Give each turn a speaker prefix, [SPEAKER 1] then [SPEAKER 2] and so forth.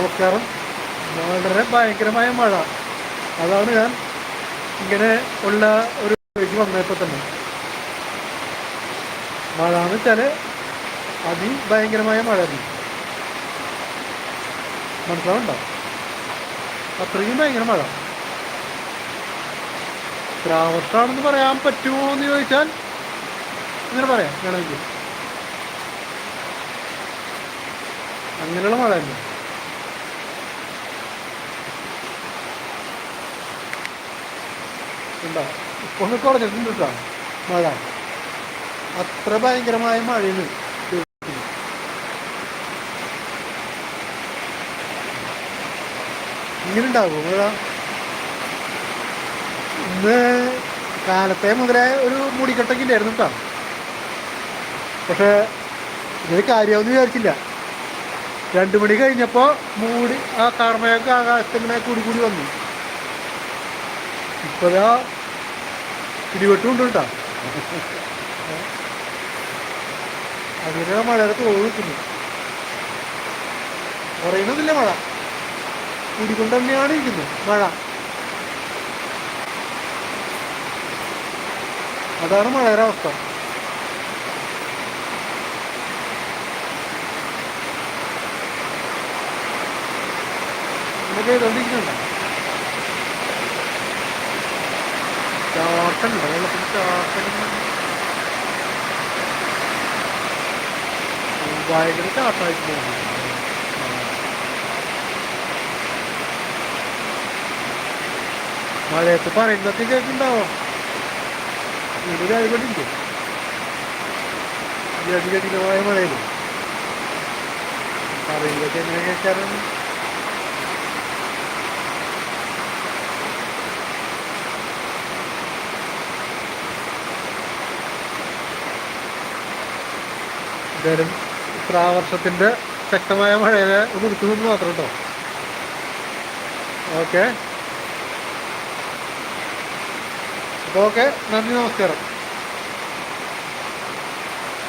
[SPEAKER 1] നമസ്കാരം. വളരെ ഭയങ്കരമായ മഴ. അതാണ് ഞാൻ ഇങ്ങനെ ഉള്ള ഒരു ഇതിലേക്ക് വന്നപ്പോൾ തന്നെ. മഴ എന്ന് വെച്ചാൽ അതിഭയങ്കരമായ മഴ. മനസ്സിലാവുണ്ടോ അത്രയും ഭയങ്കര മഴ. ശ്രാവത്താണെന്ന് പറയാൻ പറ്റുമോ എന്ന് ചോദിച്ചാൽ അങ്ങനെ പറയാം. വേണമെങ്കിൽ. അങ്ങനെയുള്ള മഴ തന്നെ. ഉണ്ടോ? ഒന്ന് കുറഞ്ഞിട്ടുണ്ട് മഴ. അത്ര ഭയങ്കരമായ മഴയാണ്. ഇങ്ങനെ ഉണ്ടാകും മഴ? ഇന്ന് കാലത്തെ മുതലേ ഒരു മുടിക്കെട്ടൊക്കെ ഇല്ലായിരുന്നു കേട്ടോ. പക്ഷേ ഇതൊരു കാര്യമൊന്നും വിചാരിച്ചില്ല. രണ്ടു മണി കഴിഞ്ഞപ്പോൾ മൂടി ആ കാർമയൊക്കെ ആകാശത്തിങ്ങനെ കൂടി കൂടി വന്നു. ഇപ്പോഴാ ഇടിവെട്ടുണ്ട് കേട്ടോ അതിനെ മഴയുടെ തോവ് നിൽക്കുന്നു. കുറയുന്നതില്ല മഴ. കൂടിക്കൊണ്ട് തന്നെയാണ് ഇരിക്കുന്നത് മഴ. അതാണ് മഴയുടെ അവസ്ഥ. 한 방울로 끊자. 와이 끊자, 아까 이거. મારે કુફાર એક નથી ગયા ચિંતાઓ એ બધા એ બધી ગયા અધિકારી મળેલું મારે ગયા ત્યારે എന്തായാലും ഇത്രാവർഷത്തിന്റെ ശക്തമായ മഴയെ ഒന്ന് എടുക്കുന്നത് മാത്രം കേട്ടോ. ഓക്കെ. അപ്പോൾ ഓക്കെ നന്ദി നമസ്കാരം.